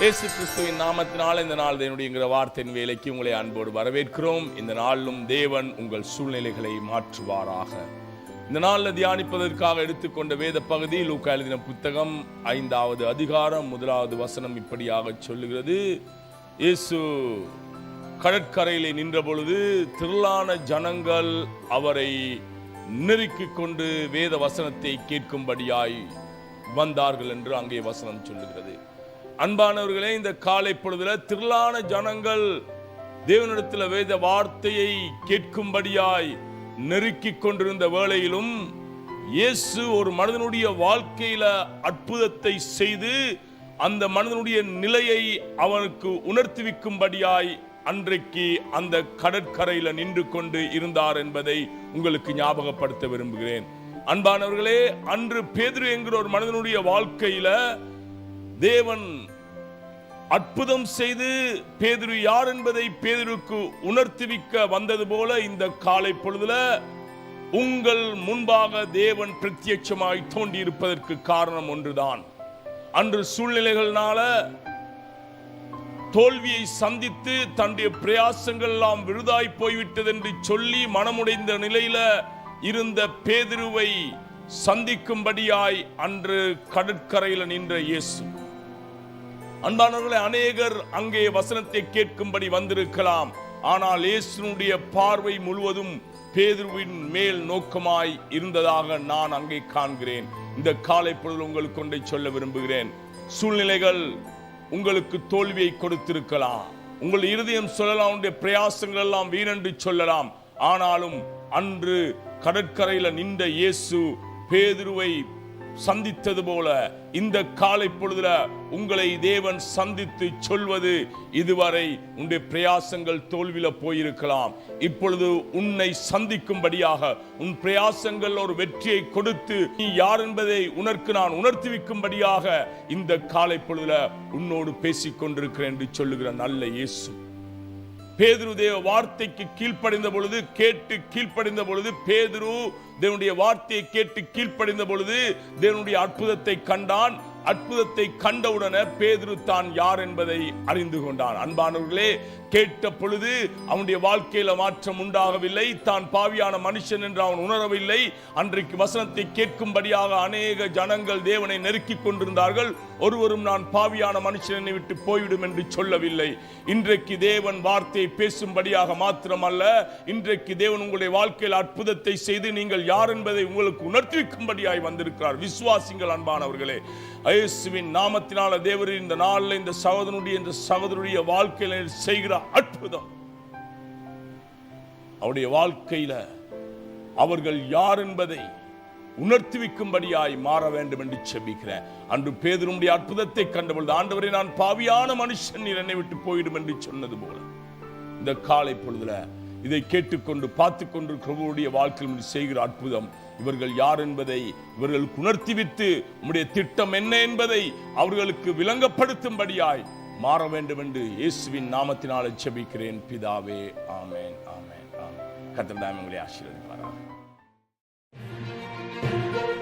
இயேசு கிறிஸ்துவின் நாமத்தினால் இந்த நாள் என்னுடைய வார்த்தையின் வேலைக்கு உங்களை அன்போடு வரவேற்கிறோம். இந்த நாளிலும் தேவன் உங்கள் சூழ்நிலைகளை மாற்றுவாராக. இந்த நாளில் தியானிப்பதற்காக எடுத்துக்கொண்ட வேத பகுதி லூக்கா எழுதின புத்தகம் ஐந்தாவது அதிகாரம் முதலாவது வசனம் இப்படியாக சொல்லுகிறது. இயேசு கடற்கரையிலே நின்ற பொழுது திரளான ஜனங்கள் அவரை நெருக்கிக் கொண்டு வேத வசனத்தை கேட்கும்படியாய் வந்தார்கள் என்று அங்கே வசனம் சொல்லுகிறது. அன்பானவர்களே இந்த காலை பொழுதுல திரளான ஜனங்கள் தேவனிடத்தில் வேத வார்த்தையை கேட்கும்படியாய் நெருக்கிக் கொண்டிருந்த வேளையிலும் இயேசு ஒரு மனிதனுடைய வாழ்க்கையில அற்புதத்தை செய்து அந்த மனிதனுடைய நிலையை அவனுக்கு உணர்த்துவிக்கும்படியாய் அன்றைக்கு அந்த கடற்கரையில நின்று கொண்டு இருந்தார் என்பதை உங்களுக்கு ஞாபகப்படுத்த விரும்புகிறேன். அன்பானவர்களே அன்று பேதுரு என்கிற ஒரு மனிதனுடைய வாழ்க்கையில தேவன் அற்புதம் செய்து பேதுரு யார் என்பதை பேதுருக்கு உணர்த்துவிக்க வந்தது போல இந்த காலை பொழுதுல உங்கள் முன்பாக தேவன் பிரத்யட்சமாய் தோண்டி இருப்பதற்கு காரணம் ஒன்றுதான். அன்று சூழ்நிலைகள்னால தோல்வியை சந்தித்து தன்னுடைய பிரயாசங்கள் எல்லாம் விருதாய் போய்விட்டது என்று சொல்லி மனமுடைந்த நிலையில இருந்த பேதுருவை சந்திக்கும்படியாய் அன்று கடற்கரையில் நின்ற இயேசு. அன்பானவர்களை அநேகர் அங்கே வசனத்தை கேட்கும்படி வந்திருக்கலாம். ஆனால் இயேசுனுடைய பார்வை முழுவதும் பேதுருவின் மேல் நோக்கமாய் இருந்ததாக நான் அங்கே காண்கிறேன். இந்த காலை பொழுது உங்களுக்கு கொண்டை சொல்ல விரும்புகிறேன். சூழ்நிலைகள் உங்களுக்கு தோல்வியை கொடுத்திருக்கலாம். உங்கள் இருதயம் சொல்லலாம் உங்களுடைய பிரயாசங்கள் எல்லாம் வீணென்று சொல்லலாம். ஆனாலும் அன்று கடற்கரையில நின்ற இயேசு பேதுருவை சந்தித்தது போல இந்த காலை பொழுதுல உங்களை தேவன் சந்தித்து சொல்வது இதுவரை உன்னுடைய பிரயாசங்கள் தோல்வியில போயிருக்கலாம். இப்பொழுது உன்னை சந்திக்கும்படியாக உன் பிரயாசங்கள் ஒரு வெற்றியை கொடுத்து நீ யார் என்பதை உனக்கு நான் உணர்த்துவிக்கும்படியாக இந்த காலை பொழுதுல உன்னோடு பேசிக் கொண்டிருக்கிறேன் என்று சொல்லுகிற நல்ல இயேசு. பேதுரு தேவ வார்த்தைக்கு கீழ்ப்படைந்த பொழுது கேட்டு கீழ்ப்படைந்த பொழுது பேதுரு தேவனுடைய வார்த்தையை கேட்டு கீழ்ப்படைந்த பொழுது தேவனுடைய அற்புதத்தை கண்டான். அற்புதத்தை கண்டவுடனே பேதுரு தான் யார் என்பதை அறிந்து கொண்டான். அன்பானவர்களே கேட்ட பொழுது அவனுடைய வாழ்க்கையில மாற்றம் உண்டாகவில்லை. தான் பாவியான மனுஷன் என்று அவன் உணரவில்லை. அன்றைக்கு வசனத்தை கேட்கும்படியாக அநேக ஜனங்கள் தேவனை நெருக்கிக் கொண்டிருந்தார்கள். ஒருவரும் நான் பாவியான மனுஷனை விட்டு போய்விடும் என்று சொல்லவில்லை. இன்றைக்கு தேவன் வார்த்தையை பேசும்படியாக மாத்திரமல்ல இன்றைக்கு தேவன் உங்களுடைய வாழ்க்கையில் அற்புதத்தை செய்து நீங்கள் யார் என்பதை உங்களுக்கு உணர்த்திக்கும்படியாய் வந்திருக்கிறார். விசுவாசிங்கள் அன்பானவர்களே இயேசுவின் நாமத்தினால தேவர் இந்த நாளில் இந்த சகோதரனுடைய இந்த சகோதரனுடைய வாழ்க்கையில் செய்கிற அற்புதம். அவருடைய வாழ்க்கையில அவர்கள் யார் என்பதை உணர்த்துவிக்கும்படியாய் மாற வேண்டும் என்று செபிக்கிறேன். அன்று பேதனுடைய அற்புதத்தை கண்டபொழுது ஆண்டவரை நான் பாவியான மனுஷன் நீர் என்னை விட்டு போயிடும் என்று சொன்னது போல. இந்த காலை பொழுதுல இதை கேட்டுக்கொண்டு பார்த்து கொண்டிருக்கிறவருடைய வாழ்க்கையில் செய்கிற அற்புதம் இவர்கள் யார் என்பதை இவர்களுக்கு உணர்த்திவித்து உம்முடைய திட்டம் என்ன என்பதை அவர்களுக்கு விளங்கப்படுத்தும்படியாய் மாற வேண்டும் என்று இயேசுவின் நாமத்தினால் செபிக்கிறேன். பிதாவே ஆமேன் ஆமேன் ஆமேன். கத்திரதாம் உங்களை Thank you.